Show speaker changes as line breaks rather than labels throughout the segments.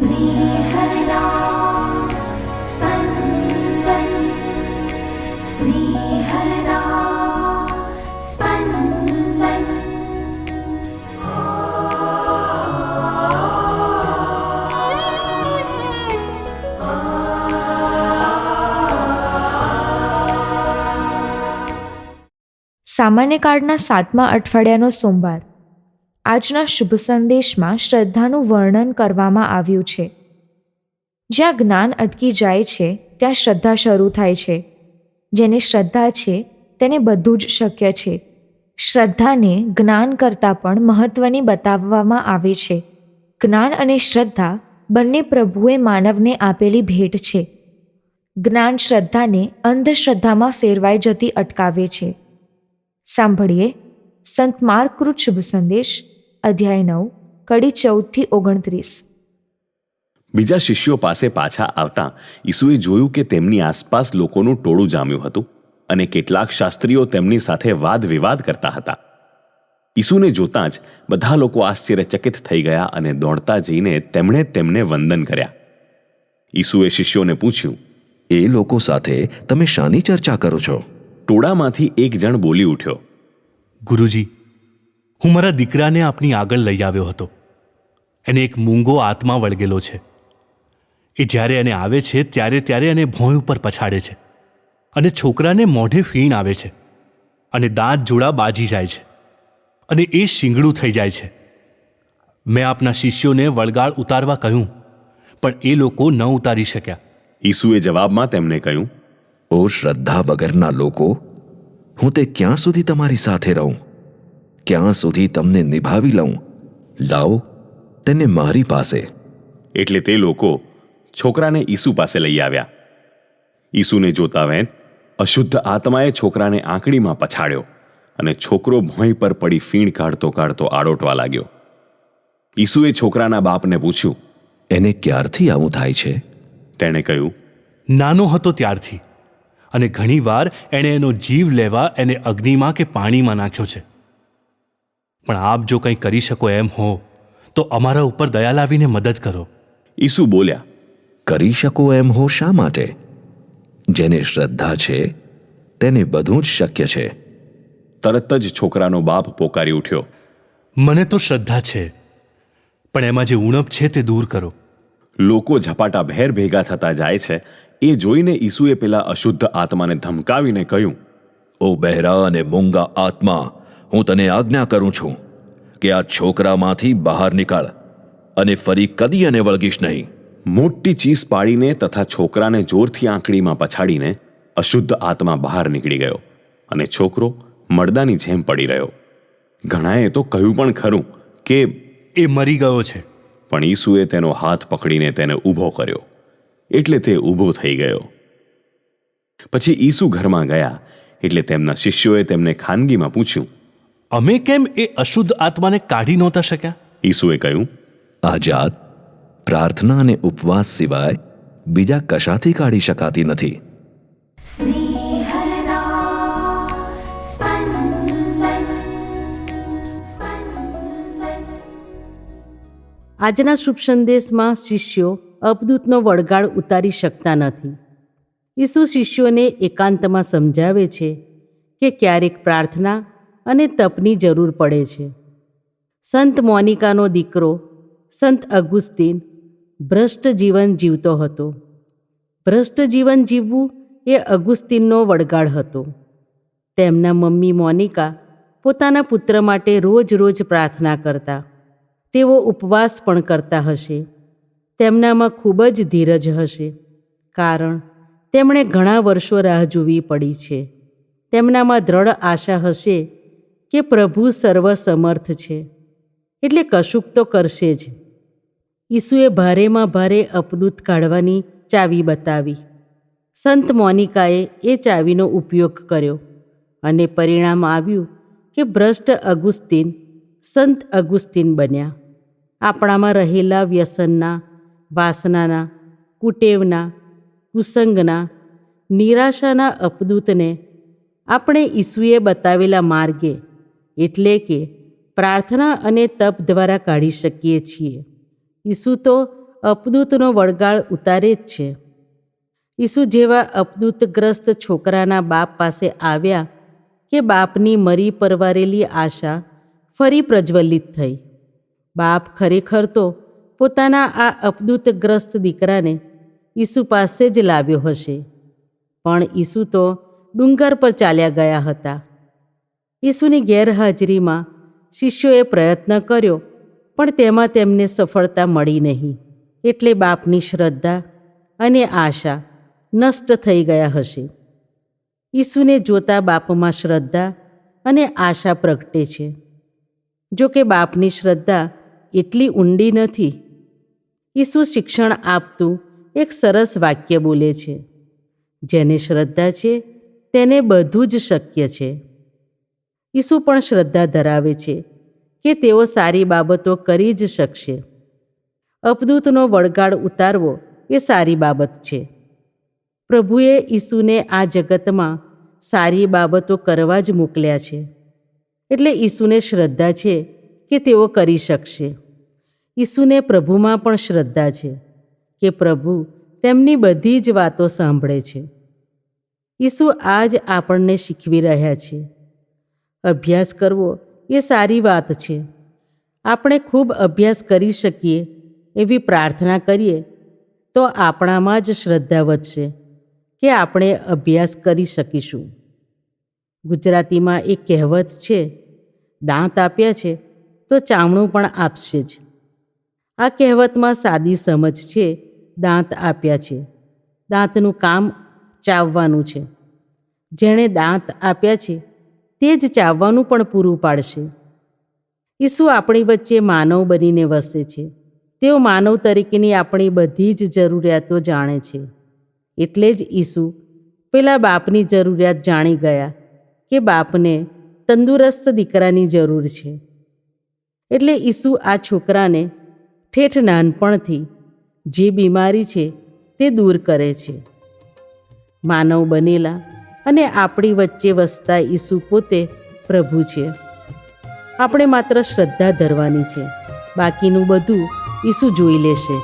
स्नेहदा स्पन्दन् स्नेहदा स्पन्दन्
સામાન્ય કાળના સાતમા અઠવાડિયાનો સોમવાર આજના શુભ સંદેશમાં શ્રદ્ધાનું વર્ણન કરવામાં આવ્યું છે. જ્યાં જ્ઞાન અટકી જાય છે, ત્યાં શ્રદ્ધા શરૂ થાય છે. જેને શ્રદ્ધા છે, તેને બધું જ શક્ય છે. શ્રદ્ધાને જ્ઞાન કરતાં પણ મહત્ત્વની બતાવવામાં આવે છે. જ્ઞાન અને શ્રદ્ધા બંને પ્રભુએ માનવને આપેલી ભેટ છે. જ્ઞાન શ્રદ્ધાને અંધશ્રદ્ધામાં ફેરવાઈ જતી અટકાવે છે. સાંભળીએ. સંત માર્કૃત શુભ સંદેશ. અધ્યાય નવ કડી ચૌદથી ઓગણત્રીસ.
બીજા શિષ્યો પાસે પાછા આવતા ઈસુએ જોયું કે તેમની આસપાસ લોકોનું ટોળું જામ્યું હતું અને કેટલાક શાસ્ત્રીઓ તેમની સાથે વાદ વિવાદ કરતા હતા. ઈસુને જોતાં જ બધા લોકો આશ્ચર્યચકિત થઈ ગયા અને દોડતા જઈને તેમણે તેમને વંદન કર્યા. ઈસુએ શિષ્યોને પૂછ્યું
એ લોકો સાથે તમે શાની ચર્ચા કરો છો?
ટોળામાંથી એક જણ બોલી ઉઠ્યો
ગુરુજી હું મારા દીકરાને આપની આગળ લઈ આવ્યો હતો. એને એક મૂંગો આત્મા વળગેલો છે. એ જ્યારે એને આવે છે, ત્યારે ત્યારે એને ભોંય ઉપર પછાડે છે અને છોકરાને મોઢે ફીણ આવે છે અને દાંત જોડા બાજી જાય છે અને એ શીંગડું થઈ જાય છે. મેં આપના શિષ્યોને વળગાળ ઉતારવા કહ્યું, પણ એ લોકો ન ઉતારી શક્યા.
ઈસુએ જવાબમાં તેમને કહ્યું,
ઓ શ્રદ્ધા વગરના લોકો, હું તે ક્યાં સુધી તમારી સાથે રહું? ક્યાં સુધી તમને નિભાવી લઉં? લાવો તેને મારી પાસે.
એટલે તે લોકો છોકરાને ઈસુ પાસે લઈ આવ્યા. ઈસુને જોતા વેંત અશુદ્ધ આત્માએ છોકરાને આંકડીમાં પછાડ્યો અને છોકરો ભોંય પર પડી ફીણ કાઢતો કાઢતો આડોટવા લાગ્યો. ઈસુએ છોકરાના બાપને પૂછ્યું
એને ક્યારથી આવું થાય છે?
તેણે કહ્યું
નાનો હતો ત્યારથી અને ઘણીવાર એણે એનો જીવ લેવા એને અગ્નિમાં કે પાણીમાં નાખ્યો છે. પણ આપ જો કંઈ કરી શકો એમ હો તો અમારા ઉપર દયા લાવીને મદદ કરો.
ઈસુ બોલ્યા
કરી શકો એમ હો શા માટે? જેને શ્રદ્ધા છે તેને બધું જ શક્ય છે.
તરત જ છોકરાનો બાપ પોકારી ઉઠ્યો.
મને તો શ્રદ્ધા છે પણ એમાં જે ઉણપ છે તે દૂર કરો.
લોકો ઝપાટા ભેર ભેગા થતા જાય છે એ જોઈને ઈસુએ પેલા અશુદ્ધ આત્માને ધમકાવીને કહ્યું
ઓ બહેરા અને મૂંગા આત્મા હું તને આજ્ઞા કરું છું કે આ છોકરામાંથી બહાર નીકળ અને ફરી કદી એને વળગીશ નહીં.
મોટી ચીસ પાડીને તથા છોકરાને જોરથી આંકડીમાં પછાડીને અશુદ્ધ આત્મા બહાર નીકળી ગયો અને છોકરો મડદાની જેમ પડી રહ્યો. ઘણાએ તો કહ્યું પણ ખરું કે
એ મરી ગયો છે.
પણ ઈસુએ તેનો હાથ પકડીને તેને ઊભો કર્યો. એટલે તે ઊભો થઈ ગયો. પછી ઈસુ ઘરમાં ગયા એટલે તેમના શિષ્યોએ તેમને ખાનગીમાં પૂછ્યું
અમે કેમ એ અશુદ્ધ આત્માને કાઢી નહોતા શક્યા?
ઈસુએ કહ્યું
આઝાદ પ્રાર્થના અને ઉપવાસ સિવાય બીજા કશાથી કાઢી શકાતી નથી.
આજના શુભ સંદેશમાં શિષ્યો અપદૂતનો વળગાડ ઉતારી શકતા નથી. ઈસુ શિષ્યોને એકાંતમાં સમજાવે છે કે ક્યારેક પ્રાર્થના અને તપની જરૂર પડે છે. સંત મોનિકાનો દીકરો, સંત અગુસ્તીન, ભ્રષ્ટ જીવન જીવતો હતો. ભ્રષ્ટ જીવન જીવવું એ અગુસ્તીનનો વળગાડ હતો. તેમના મમ્મી મોનિકા પોતાના પુત્ર માટે રોજ રોજ પ્રાર્થના કરતા. તેઓ ઉપવાસ પણ કરતા હશે. તેમનામાં ખૂબ જ ધીરજ હશે. કારણ, તેમણે ઘણા વર્ષો રાહ જોવી પડી છે. તેમનામાં દ્રઢ આશા હશે કે પ્રભુ સર્વસમર્થ છે. એટલે કશુંક તો કરશે જ. ઈસુએ ભારેમાં ભારે અપડૂત કાઢવાની ચાવી બતાવી. સંત મોનિકાએ એ ચાવીનો ઉપયોગ કર્યો અને પરિણામ આવ્યું કે ભ્રષ્ટ અગુસ્તીન સંત અગુસ્તીન બન્યા. આપણામાં રહેલા વ્યસનના, વાસનાના, કુટેવના, કુસંગના, નિરાશાના અપદૂતને આપણે ઈસુએ બતાવેલા માર્ગે એટલે કે પ્રાર્થના અને તપ દ્વારા કાઢી શકીએ છીએ. ઈસુ તો અપદૂતનો વળગાળ ઉતારે જ છે. ઈસુ જેવા અપદૂતગ્રસ્ત છોકરાના બાપ પાસે આવ્યા કે બાપની મરી પરવારેલી આશા ફરી પ્રજ્વલિત થઈ. બાપ ખરેખર તો પોતાના આ અપદૂતગ્રસ્ત દીકરાને ઈસુ પાસે જ લાવ્યો હશે. પણ ઈસુ તો ડુંગર પર ચાલ્યા ગયા હતા. ઈસુની ગેરહાજરીમાં શિષ્યોએ પ્રયત્ન કર્યો, પણ તેમાં તેમને સફળતા મળી નહીં. એટલે બાપની શ્રદ્ધા અને આશા નષ્ટ થઈ ગયા હશે. ઈસુને જોતા બાપમાં શ્રદ્ધા અને આશા પ્રગટે છે. જો કે બાપની શ્રદ્ધા એટલી ઊંડી નથી. ઈસુ શિક્ષણ આપતું એક સરસ વાક્ય બોલે છે, જેને શ્રદ્ધા છે, તેને બધું જ શક્ય છે. ઈસુ પણ શ્રદ્ધા ધરાવે છે કે તેઓ સારી બાબતો કરી જ શકશે. અપદૂતનો વળગાડ ઉતારવો એ સારી બાબત છે. પ્રભુએ ઈસુને આ જગતમાં સારી બાબતો કરવા જ મોકલ્યા છે. એટલે ઈસુને શ્રદ્ધા છે કે તેઓ કરી શકશે. ઈસુને પ્રભુમાં પણ શ્રદ્ધા છે કે પ્રભુ તેમની બધી જ વાતો સાંભળે છે. ઈસુ આજ આપણને શીખવી રહ્યા છે. અભ્યાસ કરવો એ સારી વાત છે. આપણે ખૂબ અભ્યાસ કરી શકીએ એવી પ્રાર્થના કરીએ તો આપણામાં જ શ્રદ્ધા વધશે કે આપણે અભ્યાસ કરી શકીશું. ગુજરાતીમાં એક કહેવત છે, દાંત આપ્યા છે તો ચામડું પણ આપશે જ. આ કહેવતમાં સાદી સમજ છે, દાંત આપ્યા છે. દાંતનું કામ ચાવવાનું છે. જેણે દાંત આપ્યા છે તે જ ચાવવાનું પણ પૂરું પાડશે. ઈસુ આપણી વચ્ચે માનવ બનીને વસે છે. તેઓ માનવ તરીકેની આપણી બધી જ જરૂરિયાતો જાણે છે. એટલે જ ઈસુ પેલા બાપની જરૂરિયાત જાણી ગયા કે બાપને તંદુરસ્ત દીકરાની જરૂર છે. એટલે ઈસુ આ છોકરાને ઠેઠ નાનપણથી જે બીમારી છે તે દૂર કરે છે. માનવ બનેલા અને આપણી વચ્ચે વસતા ઈસુ પોતે પ્રભુ છે. આપણે માત્ર શ્રદ્ધા ધરવાની છે. બાકીનું બધું ઈસુ જોઈ લેશે.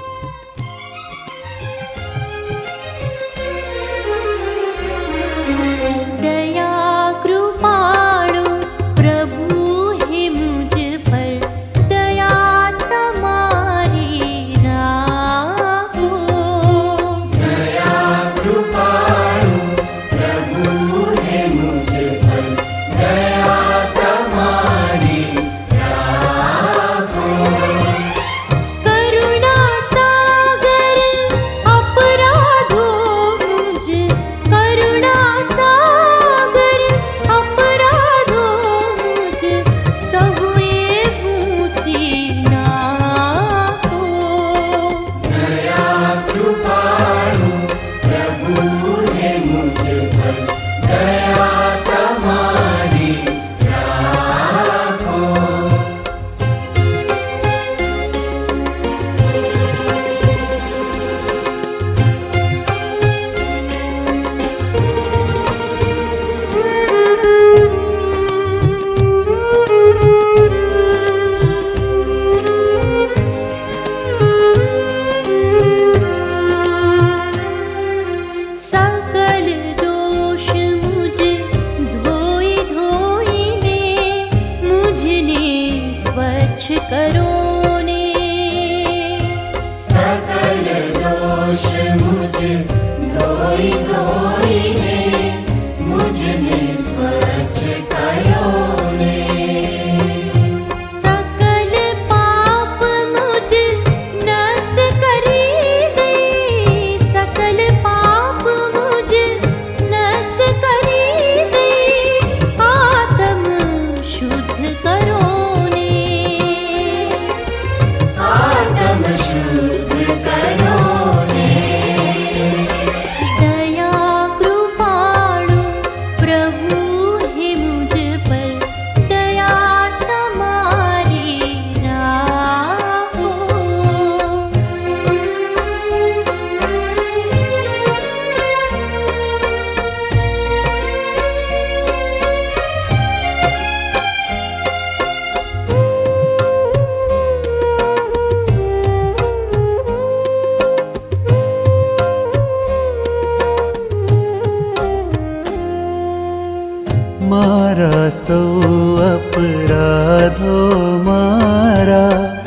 સૌ અપરાધો મારા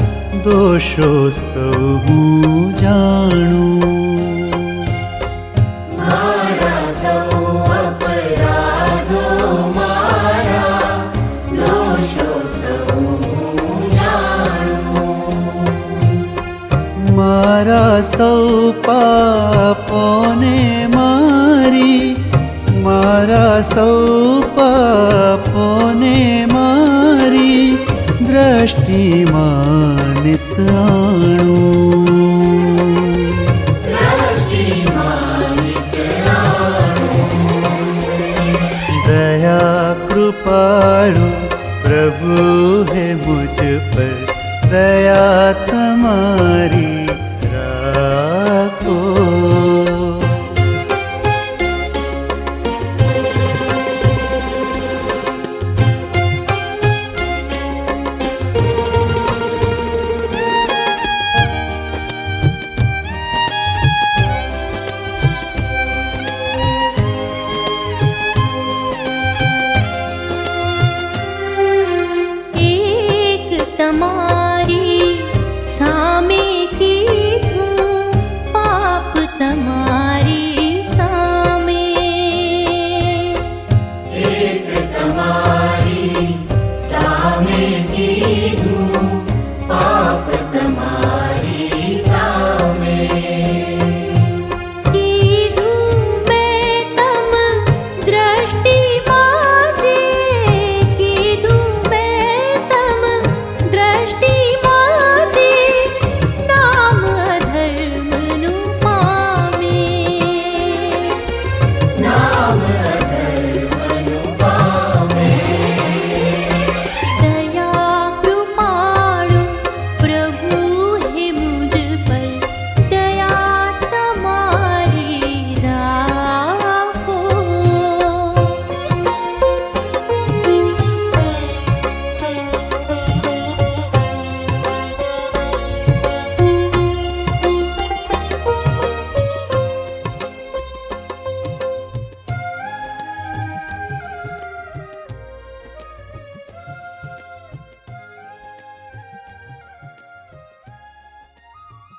દોષો સૌ હું જાણું
મારા સૌ
પાપોને મારી મારા સૌ